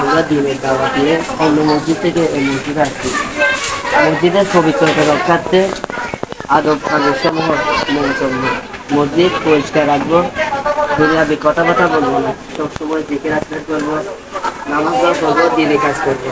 আমরা দিনের দাওয়াত নিয়ে অন্য মসজিদ থেকে এই মসজিদে আসছি। মসজিদের পবিত্রতা রক্ষার্থে আদব আদর্শসমূহ মেনে মসজিদ পরিষ্কার রাখব দুনিয়াবি কথাবার্তা বলব না, সবসময় দিকে রাখতে করব নামাজ করব দিনে কাজ করব।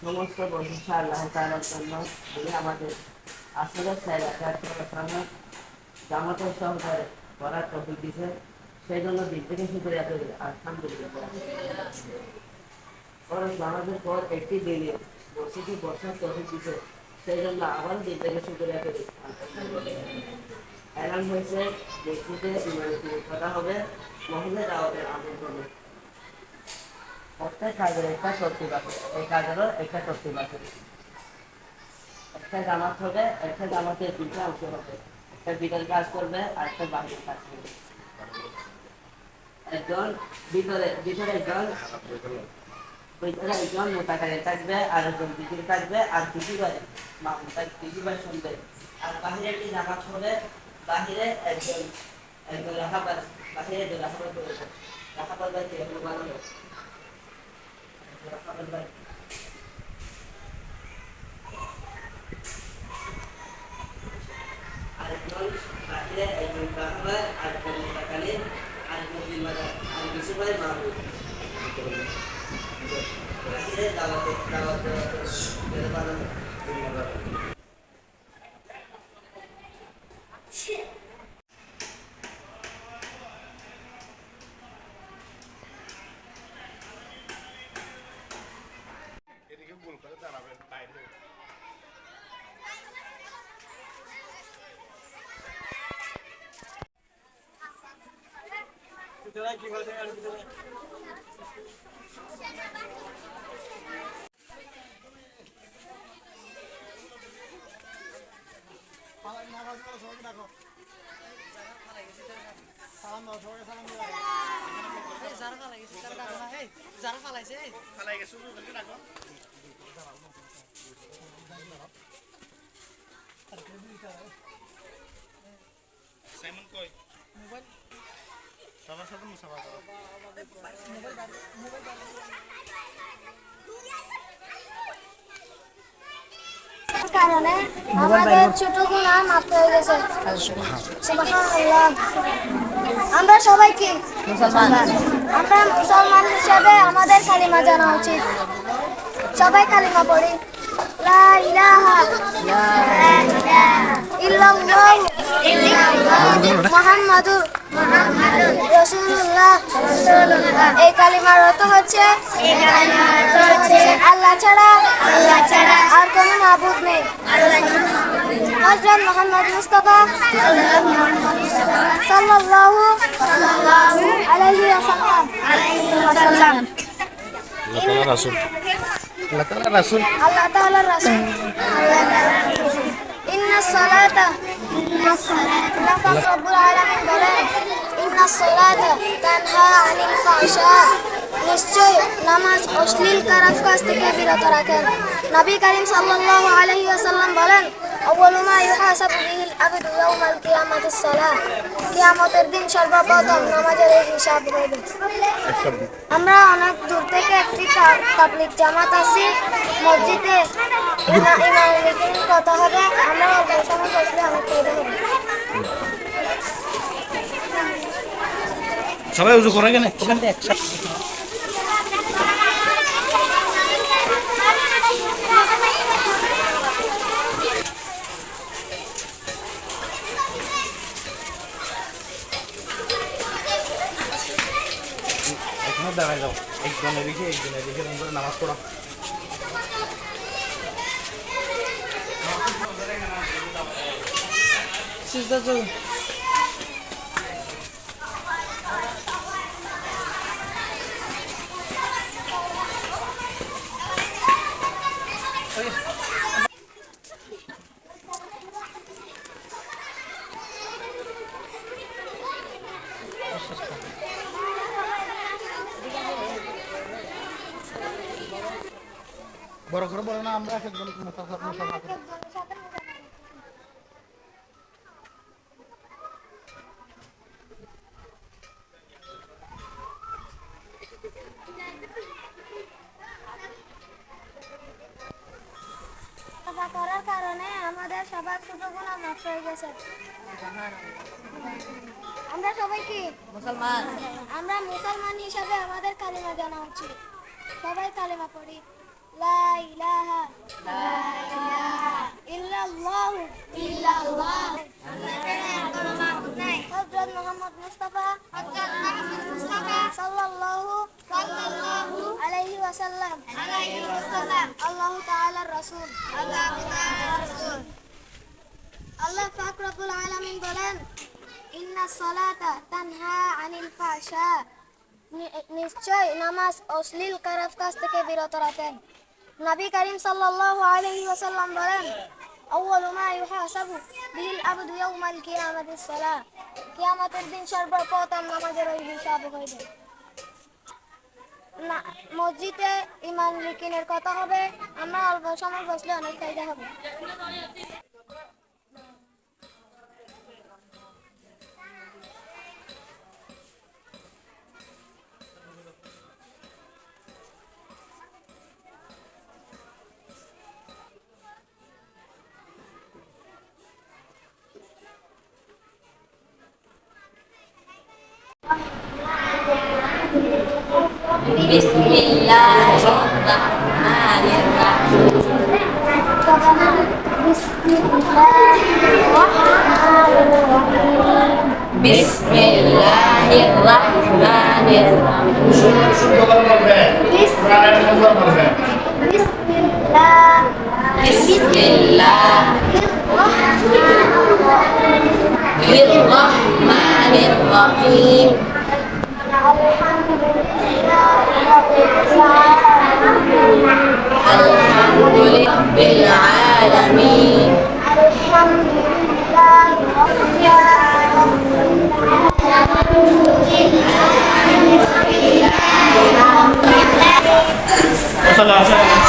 সমস্ত প্রশংসা আল্লাহ তাআলার জন্য যিনি আমাদের আসলে জামাতের সহকারে করার তফিক দিছে সেই জন্য দিক থেকে করি আলহামদুলিল্লাহ। খরচ নামাজের পর একটি দিনে মসজিদে বসার তফিক দিছে সেই জন্য আবার দিক থেকে শুক্রিয়া করি এলান হয়েছে ইমারতি করা হবে, মহিলা দাওয়াতের আমন্ত্রণে প্রত্যেক কাজের একটা শক্তি আছে এই কাজেরও একটা শক্তি আছে একটা জামাত হবে, একটা জামাতের দুটো অংশ হবে। একটা বিকেল কাজ করবে, আর একটা বাইরের কাজ করবে। একজন ভিতরে ভিতরে একজন ভিতরে একজন মোটাকারে থাকবে আর একজন বিক্রি থাকবে আর কিছু কিছু ভাই শুনবে আর বাহিরে একটি জামাত হবে বাহিরে একজন একজন রাখাবার বাহিরে একজন রাখাবার করবে রাখাবার ভাই কে বানাবে আরেকজন বাহিরে একজন কাহাবার আরেকজন মোটাকালে আরেকজন জিম্মাদার আর কিছু ভাই মাহবুব বাহিরে দাওয়াতে দাওয়াত দেওয়া বানানো এদিকে ভুল করে দাঁড়াবে বাইরে সালাম দাও সবাইকে সালাম দাও যারা ফালাই গেছে তারা ডাকো না এই যারা ফালাইছে ফালাই গেছো ওদেরকে ডাকো সাইমন কই মোবাইল সবার সাথে মুসাফা করো মোবাইল মোবাইল কারণে আমাদের ছোট গুণা মাফ হয়ে গেছে আমরা সবাই কি আমরা মুসলমান হিসাবে আমাদের কালিমা জানা উচিত। সবাই কালিমা পড়ি। লা ইলাহা ইল্লাল্লাহ। মুহাম্মাদুর রাসূলুল্লাহ। এই কালিমার অর্থ হচ্ছে, আল্লাহ ছাড়া আর কোনো মাবুদ নেই। হযরত মুহাম্মদ মুস্তাফা সাল্লাল্লাহু আলাইহি ওয়াসাল্লাম আল্লাহ তাআলা রাসূল। আল্লাহ তাআলা রাসূল। আল্লাহ তাআলার রাসূল। ইন্না সালাতা আল্লাহ রাব্বুল আলামিন বলেন ইন্না সালাতা তানহা আনিল ফাহশা। নিশ্চয় নামাজ অশ্লীল খারাপ কাজ থেকে বিরত রাখেন। নবী করিম সাল্লাল্লাহু আলাইহি ওয়াসাল্লাম বলেন আউয়ালু মা ইউহাসাবু বিহিল আবদু ইয়াউমাল কিয়ামাতিস সালাহ কিয়ামতের দিন সর্বপ্রথম নামাজের হিসাব হবে আমরা অনেক দূর থেকে একটি তা- তাবলিগ জামাত আছি, মসজিদে ইমা- কথা হবে, আমরা অল্প সময় বসলে অনেক ফায়দা হবে। সবাই উজু করে কেন একসাথে। একজনে রেখে একজনে রেখে এরকম করে নামাজ পড়া। সিজদা চল বড় করে বলে না আমরা একজন করার কারণে আমাদের সবার নষ্ট হয়ে গেছে। আমরা সবাই কি? মুসলমান। আমরা মুসলমান হিসাবে আমাদের কালিমা জানা উচিত। সবাই কালিমা পড়ি। লা ইলাহা ইল্লাল্লাহ। ইল্লাল্লাহ। হযরত মুহাম্মদ মুস্তাফা সাল্লাল্লাহু সাল্লাল্লাহু আলাইহি ওয়াসাল্লাম। আলাইহি ওয়াসাল্লাম। আল্লাহ তাআলার রাসূল। আল্লাহ তাআলার রাসূল। আল্লাহ পাক রব্বুল আলামিন বলেন ইন্না সালাতা তানহা আনিল ফাহশা। নিশ্চয় নামাজ অশ্লীল খারাপ কাজ থেকে বিরত রাখেন। নবী করিম ওয়াসাল্লাম বলেন أول ما يحاسب به আবদু يوم القيامة الصلاة দিন সর্বপ্রথম নামাজের ওই হিসাব না, মসজিদে ইমান লিকিনের কথা হবে, আমরা অল্প সময় বসলে অনেক ফায়দা হবে। Bismillahirrahmanirrahim. Bismillahirrahmanirrahim. الحمد لرب العالمين الحمد لله رب العالمين الحمد لله رب العالمين.